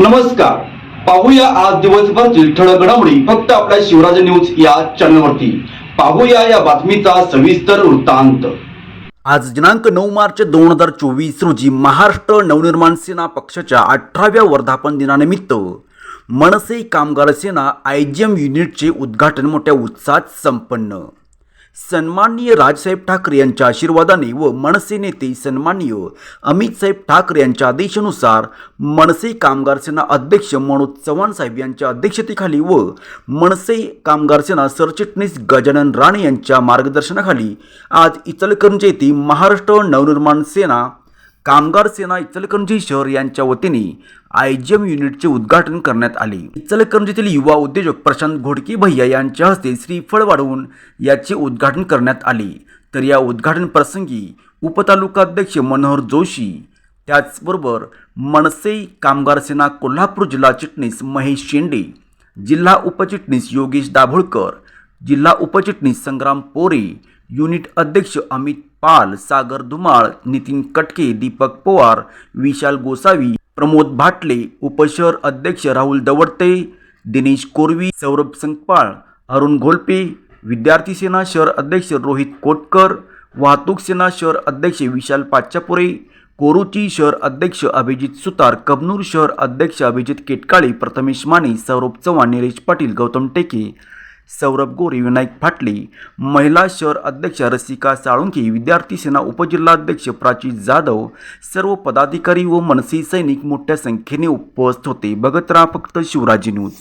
नमस्कार. पाहूया आज दिवसभरची ठळक घडामोडी. फक्त आपल्या शिवराज न्यूज या चॅनलवरती. पाहूया या बातमीचा सविस्तर वृत्तांत. आज दिनांक नऊ मार्च दोन हजार चोवीस रोजी महाराष्ट्र नवनिर्माण सेना पक्षाच्या अठराव्या वर्धापन दिनानिमित्त मनसे कामगार सेना आय जी एम युनिटचे उद्घाटन मोठ्या उत्साहात संपन्न. सन्माननीय राजसाहेब ठाकरे यांच्या आशीर्वादाने व मनसे नेते सन्माननीय अमितसाहेब ठाकरे यांच्या आदेशानुसार मनसे कामगार सेना अध्यक्ष मनोज चव्हाण साहेब यांच्या अध्यक्षतेखाली व मनसे कामगार सेना सरचिटणीस गजानन राणे यांच्या मार्गदर्शनाखाली आज इचलकरंजी येथे महाराष्ट्र नवनिर्माण सेना कामगार सेना इचलकरंजी शहर यांच्या वतीने आय जी एम युनिटचे उद्घाटन करण्यात आले. इचलकरंजीतील युवा उद्योजक प्रशांत घोडके भैया यांच्या हस्ते श्रीफळ वाढवून याचे उद्घाटन करण्यात आले. तर या उद्घाटन प्रसंगी उपतालुकाध्यक्ष मनोहर जोशी त्याचबरोबर मनसे कामगार सेना कोल्हापूर जिल्हा चिटणीस महेश शेंडे जिल्हा उपचिटणीस योगेश दाभोळकर जिल्हा उपचिटणीस संग्राम पोरे युनिट अध्यक्ष अमित पाल सागर धुमाळ नितीन कटके दीपक पवार विशाल गोसावी प्रमोद भाटले उपशहर अध्यक्ष राहुल दवडते दिनेश कोरवी सौरभ संकपाळ अरुण घोलपे विद्यार्थी सेना शहर अध्यक्ष रोहित कोटकर वाहतूक सेना शहर अध्यक्ष विशाल पाचापुरे कोरुची शहर अध्यक्ष अभिजित सुतार कबनूर शहर अध्यक्ष अभिजित केटकाळे प्रथमेश माने सौरभ चव्हाण निलेश पाटील गौतम टेके सौरभ गोरे विनायक फाटले. महिला शहर अध्यक्ष रसिका साळुंके विद्यार्थी सेना उपजिल्हाध्यक्ष प्राची जाधव सर्व पदाधिकारी व मनसे सैनिक मोठ्या संख्येने उपस्थित होते. बघत राहा फक्त शिवराजी न्यूज.